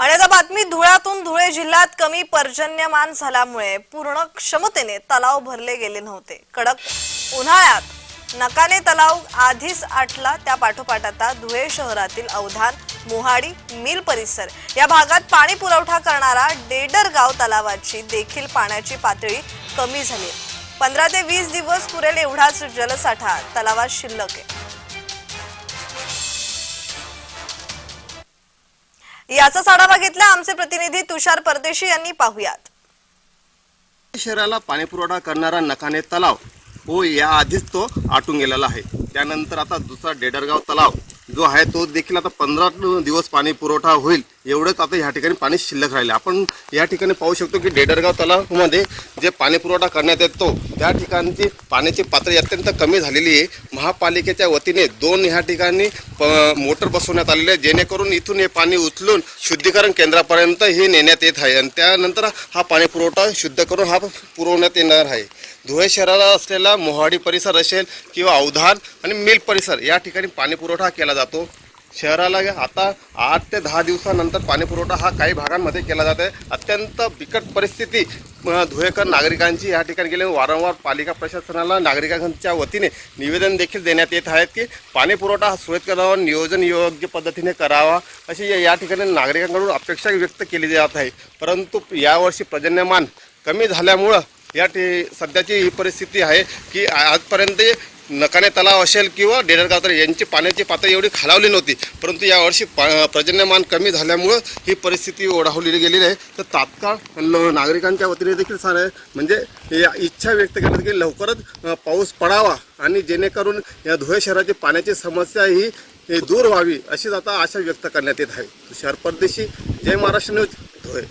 आणि आता बातमी धुळ्यातून धुळे जिल्ह्यात कमी पर्जन्यमान झाल्यामुळे पूर्ण क्षमतेने तलाव भरले गेले नव्हते. कडक उन्हाळ्यात नकाने तलाव आधीच आटला. त्या पाठोपाठ आता धुळे शहरातील अवधान मोहाडी मिल परिसर या भागात पाणी पुरवठा करणारा डेडरगाव तलावाची देखील पाण्याची पातळी कमी झाली. पंधरा ते वीस दिवस पुरेल एवढाच जलसाठा तलावात शिल्लक आहे. याचाच आढावा घेतला आमचे प्रतिनिधी तुषार परदेशी यांनी पाहुयात. शहराला पाणीपुरवठा करणारा नकाने तलाव हो या आधीच तो आटून गेलेला आहे. त्यानंतर आता दुसरा डेडरगाव तलाव जो आहे तो देखील आता पंधरा दिवस पाणी पुरवठा होईल. एवढंच आता ह्या ठिकाणी पाणी शिल्लक राहिले आपण या ठिकाणी पाहू शकतो की डेडरगाव तलावामध्ये जे पाणी पुरवठा करण्यात येतो त्या ठिकाणची पाण्याची पातळी अत्यंत कमी झालेली आहे. महापालिकेच्या वतीने दोन ह्या ठिकाणी प मोटर बसवण्यात आलेले आहे. जेणेकरून इथून हे पाणी उचलून शुद्धीकरण केंद्रापर्यंत हे नेण्यात येत आहे. आणि त्यानंतर हा पाणी पुरवठा शुद्ध करून हा पुरवण्यात येणार आहे. धुळे शहराला असलेला मोहाडी परिसर असेल किंवा अवधान आणि मिल परिसर या ठिकाणी पाणी पुरवठा केला जातो. शहराला आता आठ ते दहा दिवसानंतर पाणीपुरवठा हा काही भागांमध्ये केला जात आहे अत्यंत बिकट परिस्थिती धुळेकर नागरिकांची या ठिकाणी गेले. वारंवार पालिका प्रशासनाला नागरिकांच्या वतीने निवेदन देखील देण्यात येत आहेत की पाणीपुरवठा हा सुरळीत करावा नियोजन योग्य पद्धतीने करावा अशी या- या ठिकाणी नागरिकांकडून अपेक्षा व्यक्त केली जात आहे. परंतु यावर्षी पर्जन्यमान कमी झाल्यामुळं या ठी सध्याची ही परिस्थिती आहे की आजपर्यंत नकाने तलाव असेल किंवा डेडरगाव तर यांची पाण्याची पातळी एवढी खालावली नव्हती परंतु यावर्षी पा पर्जन्यमान कमी झाल्यामुळं ही परिस्थिती ओढावलेली गेलेली आहे. तर तात्काळ नागरिकांच्या वतीने देखील सांग म्हणजे या इच्छा व्यक्त केली की लवकरच पाऊस पडावा आणि जेणेकरून या धुळे शहराची पाण्याची समस्या ही ही दूर व्हावी अशीच आता आशा व्यक्त करण्यात येत आहे. तुषार परदेशी जय महाराष्ट्र न्यूज धुळे.